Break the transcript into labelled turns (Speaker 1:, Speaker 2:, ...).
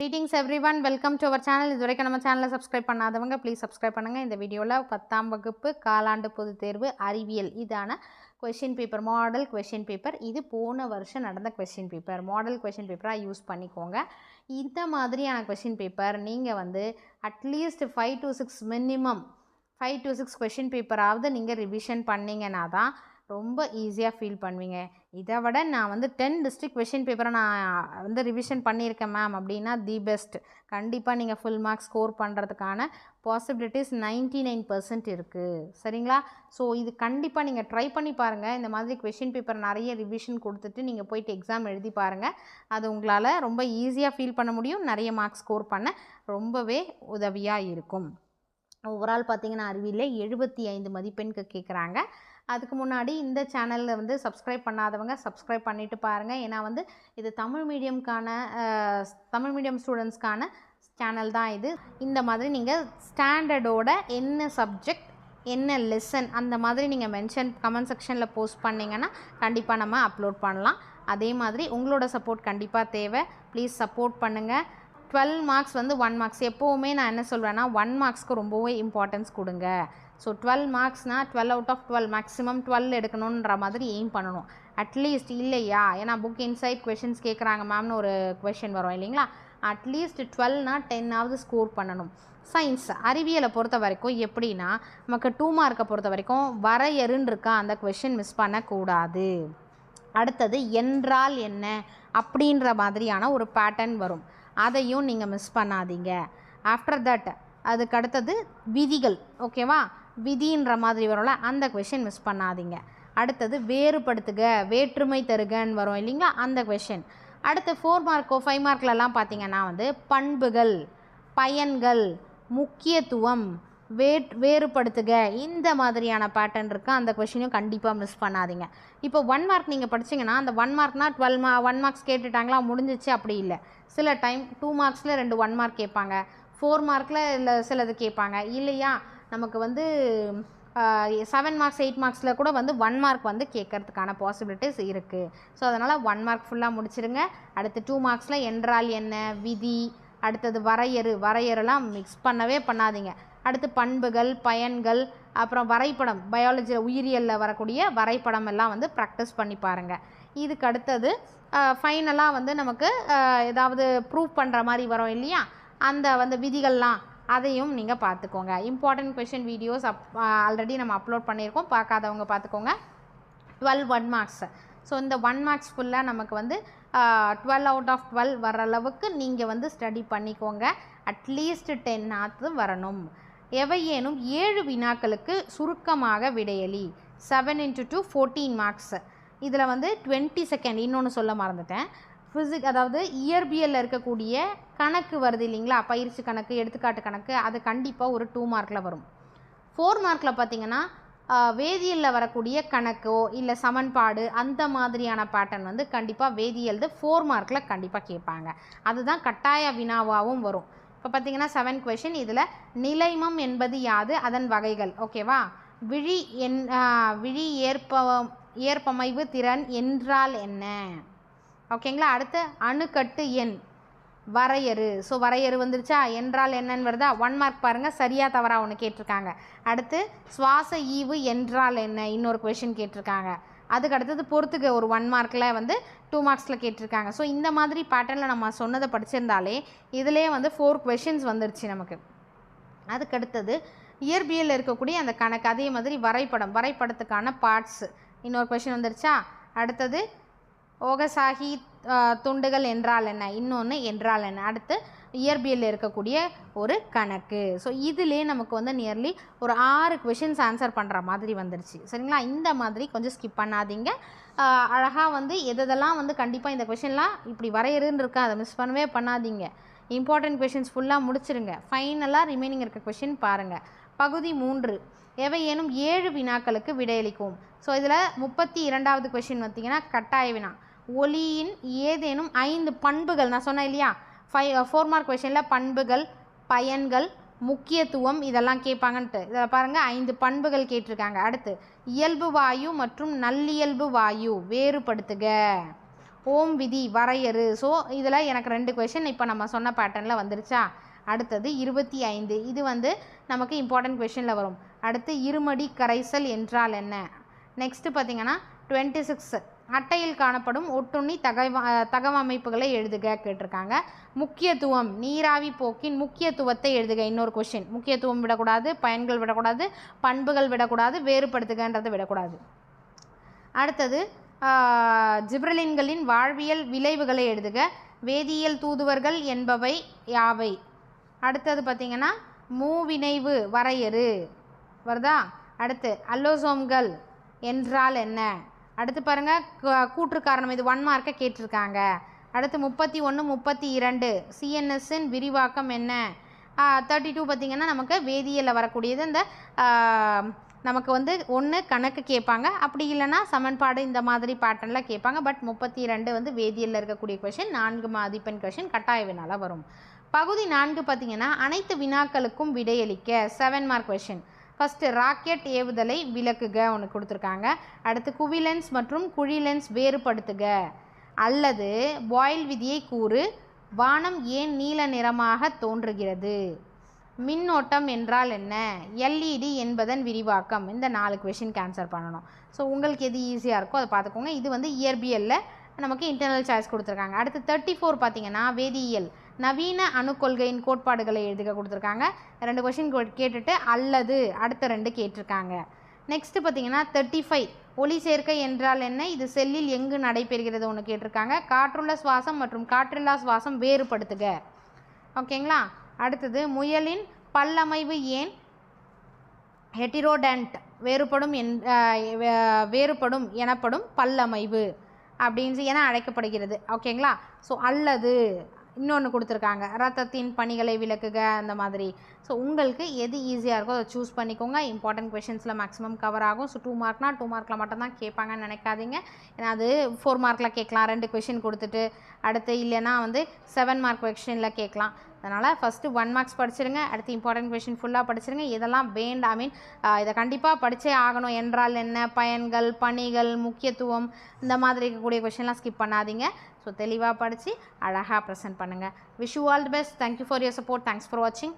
Speaker 1: Greetings everyone welcome to our channel இது வரைக்கும் நம்ம சேனலை சப்ஸ்கிரைப் பண்ணாதவங்க ப்ளீஸ் சப்ஸ்கிரைப் பண்ணுங்கள் இந்த வீடியோவில் பத்தாம் வகுப்பு காலாண்டு பொது தேர்வு அறிவியல். இதான question paper model question paper இது போன வருஷம் நடந்த கொஷின் பேப்பர் மாடல் கொஷின் பேப்பராக யூஸ் பண்ணிக்கோங்க. இந்த மாதிரியான கொஷின் பேப்பர் நீங்கள் வந்து atleast five to six minimum five to six question பேப்பராவது நீங்கள் ரிவிஷன் பண்ணிங்கன்னா தான் ரொம்ப ஈஸியாக ஃபீல் பண்ணுவீங்க. இதை விட நான் வந்து டென் டிஸ்ட்ரிக்ட் கொஷின் பேப்பரை நான் வந்து ரிவிஷன் பண்ணியிருக்கேன் மேம் அப்படின்னா தி பெஸ்ட் கண்டிப்பாக நீங்கள் ஃபுல் மார்க்ஸ் ஸ்கோர் பண்ணுறதுக்கான பாசிபிலிட்டிஸ் நைன்ட்டி நைன் பர்சன்ட் இருக்குது சரிங்களா? ஸோ இது கண்டிப்பாக நீங்கள் ட்ரை பண்ணி பாருங்கள் இந்த மாதிரி கொஷின் பேப்பர் நிறைய ரிவிஷன் கொடுத்துட்டு நீங்கள் போயிட்டு எக்ஸாம் எழுதி பாருங்கள் அது உங்களால் ரொம்ப ஈஸியாக ஃபீல் பண்ண முடியும். நிறைய மார்க்ஸ் ஸ்கோர் பண்ண ரொம்பவே உதவியாக இருக்கும். ஓவரால் பார்த்தீங்கன்னா அறிவியலில் எழுபத்தி ஐந்து மதிப்பெண்க்கு கேட்குறாங்க அதுக்கு முன்னாடி இந்த சேனலில் வந்து சப்ஸ்கிரைப் பண்ணாதவங்க சப்ஸ்கிரைப் பண்ணிவிட்டு பாருங்கள் ஏன்னா வந்து இது தமிழ் மீடியம்க்கான தமிழ் மீடியம் ஸ்டூடெண்ட்ஸ்க்கான சேனல் தான் இது. இந்த மாதிரி நீங்கள் ஸ்டாண்டர்டோட என்ன சப்ஜெக்ட் என்ன லெசன் அந்த மாதிரி நீங்கள் மென்ஷன் கமெண்ட் செக்ஷனில் போஸ்ட் பண்ணிங்கன்னா கண்டிப்பாக நம்ம அப்லோட் பண்ணலாம். அதே மாதிரி உங்களோட சப்போர்ட் கண்டிப்பாக தேவை. ப்ளீஸ் சப்போர்ட் பண்ணுங்கள் டுவெல் மார்க்ஸ் வந்து ஒன் மார்க்ஸ். எப்போவுமே நான் என்ன சொல்வேன்னா ஒன் மார்க்ஸ்க்கு ரொம்பவே இம்பார்ட்டன்ஸ் கொடுங்க. So twelve மார்க்ஸ்னால் twelve out of twelve maximum twelve எடுக்கணுன்ற மாதிரி எய்ம் பண்ணணும். அட்லீஸ்ட் இல்லையா? ஏன்னா புக் இன்சைட் கொஷின்ஸ் கேட்குறாங்க மேம்னு ஒரு கொஷின் வரும் இல்லைங்களா? அட்லீஸ்ட் டுவெல்னா டென்னாவது ஸ்கோர் பண்ணணும். சயின்ஸ் அறிவியலை பொறுத்த வரைக்கும் எப்படின்னா நமக்கு டூ மார்க்கை பொறுத்த வரைக்கும் வரையறுன்னு இருக்கா? அந்த கொஷின் மிஸ் பண்ணக்கூடாது. அடுத்தது என்றால் என்ன? அப்படின்ற மாதிரியான ஒரு பேட்டர்ன் வரும். அதையும் நீங்கள் மிஸ் பண்ணாதீங்க. ஆஃப்டர் தட் அதுக்கு அடுத்தது விதிகள் ஓகேவா விதின்ற மாதிரி வரும்ல அந்த கொஷின் மிஸ் பண்ணாதீங்க. அடுத்தது வேறுபடுத்துக வேற்றுமை தருகன்னு வரும் இல்லைங்களா? அந்த கொஷின் அடுத்து ஃபோர் மார்க்கோ ஃபைவ் மார்க்லலாம் பார்த்தீங்கன்னா வந்து பண்புகள் பயன்கள் முக்கியத்துவம் வே வேறுபடுத்துக. இந்த மாதிரியான பேட்டர்ன் இருக்குது அந்த கொஷினையும் கண்டிப்பாக மிஸ் பண்ணாதீங்க. இப்போ ஒன் மார்க் நீங்கள் படிச்சீங்கன்னா அந்த ஒன் மார்க்னால் டுவெல் மா ஒன் மார்க்ஸ் கேட்டுட்டாங்களா? முடிஞ்சிச்சு அப்படி இல்லை. சில டைம் டூ மார்க்ஸில் ரெண்டு ஒன் மார்க் கேட்பாங்க. ஃபோர் மார்க்கில் இல்லை சிலது கேட்பாங்க. இல்லையா? நமக்கு வந்து செவன் மார்க்ஸ் எயிட் மார்க்ஸில் கூட வந்து ஒன் மார்க் வந்து கேட்கறதுக்கான பாசிபிலிட்டிஸ் இருக்குது ஸோ அதனால் ஒன் மார்க் ஃபுல்லாக முடிச்சிருங்க. அடுத்து டூ மார்க்ஸில் என்றால் என்ன? விதி. அடுத்தது வரையறு. வரையறுலாம் மிக்ஸ் பண்ணவே பண்ணாதீங்க. அடுத்து பண்புகள் பயன்கள் அப்புறம் வரைபடம் பயாலஜியில் உயிரியலில் வரக்கூடிய வரைபடம் எல்லாம் வந்து ப்ராக்டிஸ் பண்ணி பாருங்கள் இதுக்கு அடுத்தது ஃபைனலாக வந்து நமக்கு ஏதாவது ப்ரூவ் பண்ணுற மாதிரி வரும் இல்லையா? அந்த வந்து விதிகள்லாம் அதையும் நீங்கள் பார்த்துக்கோங்க important question videos up already நம்ம அப்லோட் பண்ணியிருக்கோம். பார்க்காதவங்க பார்த்துக்கோங்க டுவெல் ஒன் மார்க்ஸ் ஸோ இந்த ஒன் மார்க்ஸ் ஃபுல்லாக நமக்கு வந்து டுவெல் அவுட் ஆஃப் டுவெல் வர அளவுக்கு நீங்கள் வந்து ஸ்டடி பண்ணிக்கோங்க. அட்லீஸ்ட் டென் ஆத்து வரணும். எவையேனும் ஏழு வினாக்களுக்கு சுருக்கமாக விடையலி. Seven into two fourteen marks இதில் வந்து டுவெண்ட்டி செகண்ட் இன்னொன்று சொல்ல மறந்துட்டேன். ஃபிசிக் அதாவது இயற்பியலில் இருக்கக்கூடிய கணக்கு வருது இல்லைங்களா? பயிற்சி கணக்கு எடுத்துக்காட்டு கணக்கு அது கண்டிப்பாக ஒரு டூ மார்க்கில் வரும். ஃபோர் மார்க்கில் பார்த்தீங்கன்னா வேதியியலில் வரக்கூடிய கணக்கோ இல்லை சமன்பாடு அந்த மாதிரியான பேட்டர்ன் வந்து கண்டிப்பாக வேதியியல்து ஃபோர் மார்க்கில் கண்டிப்பாக கேட்பாங்க. அதுதான் கட்டாய வினாவாகவும் வரும். இப்போ பார்த்தீங்கன்னா செவன் கொஷின் இதில் நிலைமம் என்பது யாது? அதன் வகைகள். ஓகேவா விழி என் விழி ஏற்ப ஏற்பமைவு திறன் என்றால் என்ன? ஓகேங்களா அடுத்து அணுக்கட்டு எண். வரையறு. ஸோ வரையறு வந்துருச்சா? என்றால் என்னன்னு வருதா? ஒன் மார்க் பாருங்கள் சரியாக தவறாக ஒன்று கேட்டிருக்காங்க. அடுத்து சுவாச ஈவு என்றால் என்ன? இன்னொரு கொஷின் கேட்டிருக்காங்க. அதுக்கு அடுத்தது பொறுத்துக்கு ஒரு ஒன் மார்க்கில் வந்து டூ மார்க்ஸில் கேட்டிருக்காங்க. ஸோ இந்த மாதிரி பேட்டர்னில் நம்ம சொன்னதை படிச்சிருந்தாலே இதிலே வந்து ஃபோர் கொஷின்ஸ் வந்துருச்சு நமக்கு. அதுக்கு அடுத்தது இயற்பியலில் இருக்கக்கூடிய அந்த கணக்கு அதே மாதிரி வரைபடம் வரைபடத்துக்கான பார்ட்ஸு இன்னொரு கொஷின் வந்துருச்சா? அடுத்தது ஓகசாகி துண்டுகள் என்றால் என்ன இன்னொன்று என்றால் என்ன அடுத்து இயற்பியலில் இருக்கக்கூடிய ஒரு கணக்கு. ஸோ இதிலே நமக்கு வந்து நியர்லி ஒரு ஆறு கொஷின்ஸ் ஆன்சர் பண்ணுற மாதிரி வந்துருச்சு. சரிங்களா? இந்த மாதிரி கொஞ்சம் ஸ்கிப் பண்ணாதீங்க. அழகாக வந்து எதெல்லாம் வந்து கண்டிப்பாக இந்த கொஷின்லாம் இப்படி வரையறுன்னு இருக்கா அதை மிஸ் பண்ணவே பண்ணாதீங்க. இம்பார்ட்டன்ட் கொஷின்ஸ் ஃபுல்லாக முடிச்சிருங்க. ஃபைனலாக ரிமைனிங் இருக்க கொஷின் பாருங்கள் பகுதி மூன்று. எவையேனும் ஏழு வினாக்களுக்கு விடையளிக்கும். ஸோ இதில் முப்பத்தி இரண்டாவது கொஷின் பார்த்தீங்கன்னா கட்டாய வினா. ஒலியின் ஏதேனும் ஐந்து பண்புகள் நான் சொன்னேன் இல்லையா? ஃபைவ் ஃபோர் மார்க் கொஷனில் பண்புகள் பயன்கள் முக்கியத்துவம் இதெல்லாம் கேட்பாங்கன்ட்டு. இதில் பாருங்கள் ஐந்து பண்புகள் கேட்டிருக்காங்க. அடுத்து இயல்பு வாயு மற்றும் நல்லியல்பு வாயு வேறுபடுத்துக. ஓம் விதி வரையறு. ஸோ இதில் எனக்கு ரெண்டு கொஷின் இப்போ நம்ம சொன்ன பேட்டர்னில் வந்துருச்சா? அடுத்தது இருபத்தி ஐந்து. இது வந்து நமக்கு இம்பார்ட்டன்ட் கொஷினில் வரும். அடுத்து இருமடி கரைசல் என்றால் என்ன? நெக்ஸ்ட்டு பார்த்தீங்கன்னா டுவெண்ட்டி சிக்ஸ் அட்டையில் காணப்படும் ஒட்டுண்ணி தகவ தகவமைப்புகளை எழுதுக கேட்டிருக்காங்க. முக்கியத்துவம் நீராவி போக்கின் முக்கியத்துவத்தை எழுதுக. இன்னொரு கொஷின் முக்கியத்துவம் விடக்கூடாது பயன்கள் விடக்கூடாது பண்புகள் விடக்கூடாது வேறுபடுத்துகன்றதை விடக்கூடாது. அடுத்தது ஜிப்ரலின்களின் வாழ்வியல் விளைவுகளை எழுதுக. வேதியியல் தூதுவர்கள் என்பவை யாவை? அடுத்தது பார்த்திங்கன்னா மூவினைவு வரையறு. வருதா? அடுத்து அல்லோசோம்கள் என்றால் என்ன? அடுத்து பாருங்கள் கூற்று காரணம் இது ஒன் மார்க்கை கேட்டிருக்காங்க. அடுத்து முப்பத்தி ஒன்று முப்பத்தி இரண்டு சிஎன்எஸ்ஸின் விரிவாக்கம் என்ன? தேர்ட்டி டூ பார்த்திங்கன்னா நமக்கு வேதியியலில் வரக்கூடியது. இந்த நமக்கு வந்து ஒன்று கணக்கு கேட்பாங்க. அப்படி இல்லைன்னா சமன்பாடு இந்த மாதிரி பேட்டர்னில் கேட்பாங்க. பட் முப்பத்தி ரெண்டு வந்து வேதியியலில் இருக்கக்கூடிய கொஷின் நான்கு மதிப்பெண் கொஷின் கட்டாய வினால வரும். பகுதி நான்கு பார்த்திங்கன்னா அனைத்து வினாக்களுக்கும் விடையளிக்க seven mark question first rocket ஏவுதலை விளக்குக ஒன்று கொடுத்துருக்காங்க. அடுத்து குவிலென்ஸ் மற்றும் குழிலென்ஸ் வேறுபடுத்துக. அல்லது பாயில் விதியை கூறு வானம் ஏன் நீல நிறமாக தோன்றுகிறது? மின்னோட்டம் என்றால் என்ன? எல்இடி என்பதன் விரிவாக்கம். இந்த நாலு கொஷின் கேன்சர் பண்ணணும். ஸோ உங்களுக்கு எது ஈஸியாக இருக்கோ அதை பார்த்துக்கோங்க. இது வந்து இயற்பியலில் நமக்கு இன்டர்னல் சாய்ஸ் கொடுத்துருக்காங்க. அடுத்து தேர்ட்டி ஃபோர் பார்த்தீங்கன்னா வேதியியல். நவீன அணுக்கொள்கையின் கோட்பாடுகளை எழுதுக கொடுத்துருக்காங்க. ரெண்டு கொஷின் கேட்டுட்டு அல்லது அடுத்த ரெண்டு கேட்டிருக்காங்க. நெக்ஸ்ட்டு பார்த்தீங்கன்னா தேர்ட்டி ஃபைவ் ஒளி சேர்க்கை என்றால் என்ன? இது செல்லில் எங்கு நடைபெறுகிறது ஒன்று கேட்டிருக்காங்க. காற்றுள்ள சுவாசம் மற்றும் காற்றில்லா சுவாசம் வேறுபடுத்துக. ஓகேங்களா அடுத்தது முயலின் பல்லமைவு ஏன் ஹெட்டிரோடன்ட் வேறுபடும் என் வேறுபடும் எனப்படும் பல்லமைவு. அப்படின்னு என அழைக்கப்படுகிறது. ஓகேங்களா ஸோ அல்லது இன்னொன்று கொடுத்துருக்காங்க. ரத்தத்தின் பணிகளை விளக்குக அந்த மாதிரி. ஸோ உங்களுக்கு எது ஈஸியாக இருக்கோ அதை சூஸ் பண்ணிக்கோங்க. இம்பார்ட்டன்ட் கொஷின்ஸில் மேக்ஸிமம் கவர் ஆகும். ஸோ டூ மார்க்னால் டூ மார்க்கில் மட்டும்தான் கேட்பாங்கன்னு நினைக்காதீங்க. ஏன்னா அது ஃபோர் மார்க்கில் கேட்கலாம். ரெண்டு கொஷின் கொடுத்துட்டு அடுத்து இல்லைன்னா வந்து செவன் மார்க் கொஷினில் கேட்கலாம். அதனால் ஃபஸ்ட்டு ஒன் மார்க்ஸ் படிச்சிருங்க அடுத்து இம்பார்ட்டன்ட் கொஷின் ஃபுல்லாக படிச்சிருங்க. இதெல்லாம் வேண்டாம். ஐ மீன் இதை கண்டிப்பாக படித்தே ஆகணும். என்றால் என்ன? பயன்கள் பணிகள் முக்கியத்துவம் இந்த மாதிரி இருக்கக்கூடிய கொஷின்லாம் ஸ்கிப் பண்ணாதீங்க. ஸோ தெளிவாக படித்து அழகாக ப்ரெசென்ட் பண்ணுங்கள் wish you all the best thank you for your support thanks for வாட்சிங்